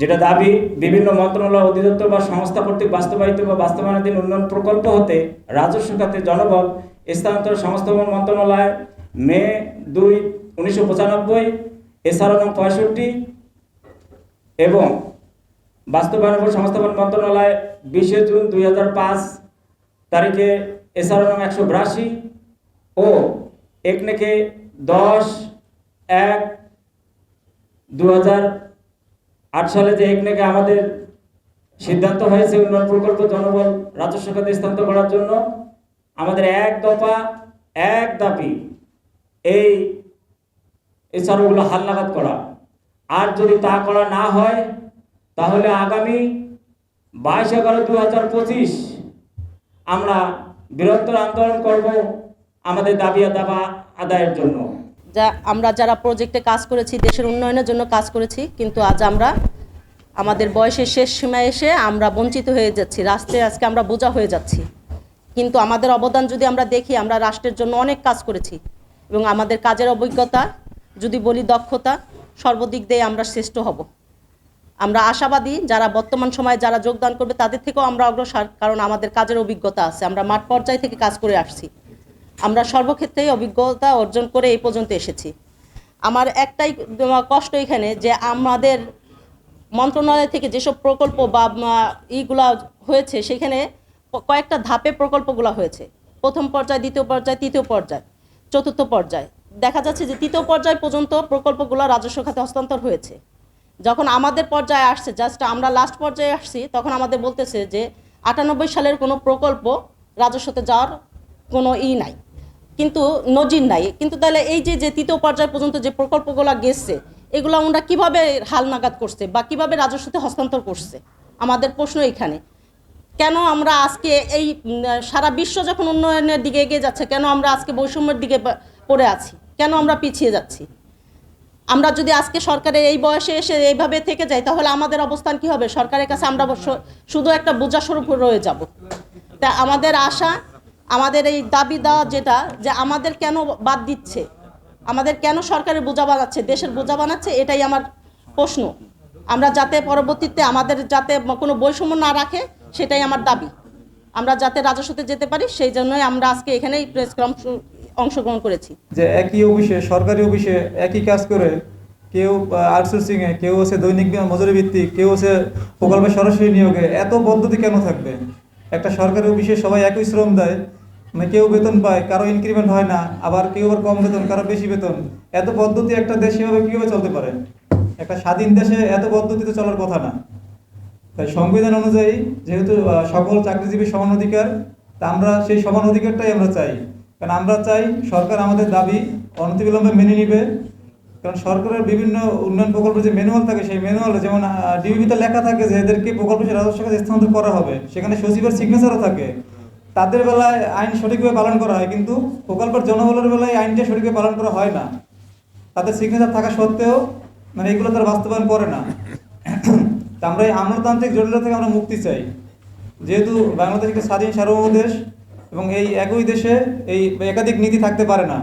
যেটা দাবি বিভিন্ন মন্ত্রণালয় অধিদপ্তর বা সংস্থা কর্তৃক বাস্তবায়িত বা বাস্তবায়নাধীন উন্নয়ন প্রকল্প হতে রাজস্ব খাতে জনবল, স্থানান্তর, সংস্থাপন মন্ত্রণালয়, মে দুই উনিশশো পঁচানব্বই এসআরও নং পঁয়ষট্টি এবং বাস্তবায়ন ও সংস্থাপন মন্ত্রণালয় বিশে জুন দুই পাঁচ তারিখে এসআরও নং একশো বিরাশি ও একনেকে দশ এক দু হাজার আট সালে যে একনেকে আমাদের সিদ্ধান্ত হয়েছে উন্নয়ন প্রকল্প জনবল রাজস্ব খাতে স্থানান্তর করার জন্য, আমাদের এক দফা, এক দাবি, এই এছাড়াগুলো হালনাগাদ করা। আর যদি তা করা না হয়, তাহলে আগামী বাইশ এগারো দু হাজার পঁচিশ আমরা বৃহত্তর আন্দোলন করব আমাদের দাবি দাবা আদায়ের জন্য। যা আমরা যারা প্রজেক্টে কাজ করেছি, দেশের উন্নয়নের জন্য কাজ করেছি, কিন্তু আজ আমরা, আমাদের বয়সের শেষ সীমায় এসে আমরা বঞ্চিত হয়ে যাচ্ছি। রাষ্ট্রে আজকে আমরা বোঝা হয়ে যাচ্ছি। কিন্তু আমাদের অবদান যদি আমরা দেখি, আমরা রাষ্ট্রের জন্য অনেক কাজ করেছি। এবং আমাদের কাজের অভিজ্ঞতা, যদি বলি দক্ষতা, সর্বদিক দিয়ে আমরা শ্রেষ্ঠ হব। আমরা আশাবাদী, যারা বর্তমান সময়ে যারা যোগদান করবে, তাদের থেকেও আমরা অগ্রসর, কারণ আমাদের কাজের অভিজ্ঞতা আছে। আমরা মাঠ পর্যায় থেকে কাজ করে আসছি। আমরা সর্বক্ষেত্রেই অভিজ্ঞতা অর্জন করে এই পর্যন্ত এসেছি। আমার একটাই কষ্ট এখানে যে আমাদের মন্ত্রণালয় থেকে যেসব প্রকল্প বা ইগুলা হয়েছে, সেখানে কয়েকটা ধাপে প্রকল্পগুলো হয়েছে। প্রথম পর্যায়, দ্বিতীয় পর্যায়, তৃতীয় পর্যায়, চতুর্থ পর্যায়। দেখা যাচ্ছে যে তৃতীয় পর্যায় পর্যন্ত প্রকল্পগুলো রাজস্ব খাতে হস্তান্তর হয়েছে। যখন আমাদের পর্যায়ে আসছে, জাস্ট আমরা লাস্ট পর্যায়ে আসছি, তখন আমাদের বলতেছে যে আটানব্বই সালের কোনো প্রকল্প রাজস্বতে যাওয়ার কোনো ই নাই। কিন্তু নজির নাই। কিন্তু তাহলে এই যে যে তৃতীয় পর্যায় পর্যন্ত যে প্রকল্পগুলো গেছে, এগুলো আমরা কীভাবে হাল নাগাদ করছে বা কীভাবে রাজস্বতে হস্তান্তর করছে? আমাদের প্রশ্ন এখানে। কেন আমরা আজকে এই সারা বিশ্ব যখন উন্নয়নের দিকে এগিয়ে যাচ্ছে, কেন আমরা আজকে বৈষম্যের দিকে পড়ে আছি? কেন আমরা পিছিয়ে যাচ্ছি? আমরা যদি আজকে সরকারের এই বয়সে এসে এইভাবে থেকে যাই, তাহলে আমাদের অবস্থান কি হবে? সরকারের কাছে আমরা শুধু একটা বোঝা স্বরূপ রয়ে যাব। তা আমাদের আশা আমাদের এই দাবি দেওয়া যেটা, যে আমাদের কেন বাদ দিচ্ছে? আমাদের কেন সরকারের বোঝা বানাচ্ছে, দেশের বোঝা বানাচ্ছে? এটাই আমার প্রশ্ন। আমরা যাতে পরবর্তীতে আমাদের যাতে কোনো বৈষম্য না রাখে, সেটাই আমার দাবি। আমরা যাতে রাজস্বতে যেতে পারি, সেই জন্যই আমরা আজকে এখানেই প্রেস অংশগ্রহণ করেছি। যে একই অফিসে, সরকারি অফিসে একই কাজ করে কেউ আউটসোর্সিংয়ে কেউ হচ্ছে দৈনিক মজুরি ভিত্তিক, কেউ হচ্ছে প্রকল্পে সরাসরি নিয়োগে, এত পদ্ধতি কেন থাকবে? একটা সরকারি অফিসে সবাই একই শ্রম দেয় মানে কেউ বেতন পায়, কারও ইনক্রিমেন্ট হয় না, আবার কেউ আবার কম বেতন, কারও বেশি বেতন। এত পদ্ধতি একটা দেশ সেভাবে কীভাবে চলতে পারে? একটা স্বাধীন দেশে এত পদ্ধতি তো চলার কথা না। তাই সংবিধান অনুযায়ী যেহেতু সকল চাকরিজীবী সমান অধিকার, তা আমরা সেই সমান অধিকারটাই আমরা চাই। কারণ আমরা চাই সরকার আমাদের দাবি অনতিবিলম্বে মেনে নিবে। কারণ সরকারের বিভিন্ন উন্নয়ন প্রকল্পের যে ম্যানুয়াল থাকে, সেই ম্যানুয়ালে যেমন ডিবিতে লেখা থাকে যে এদেরকে প্রকল্প রাজস্ব কাজে স্থানান্তর করা হবে। সেখানে সচিবের সিগনেচারও থাকে। তাদের বেলায় আইন সঠিকভাবে পালন করা হয়, কিন্তু প্রকল্পের জনবলের বেলায় আইনটা সঠিকভাবে পালন করা হয় না। তাদের সিগনেচার থাকা সত্ত্বেও মানে এগুলো তারা বাস্তবায়ন করে না। তা আমরা এই আমলাতান্ত্রিক জটিলতা থেকে আমরা মুক্তি চাই। যেহেতু বাংলাদেশ একটা স্বাধীন সার্বভৌম দেশ, এবং এই একই দেশে এই একাধিক নীতি থাকতে পারে না।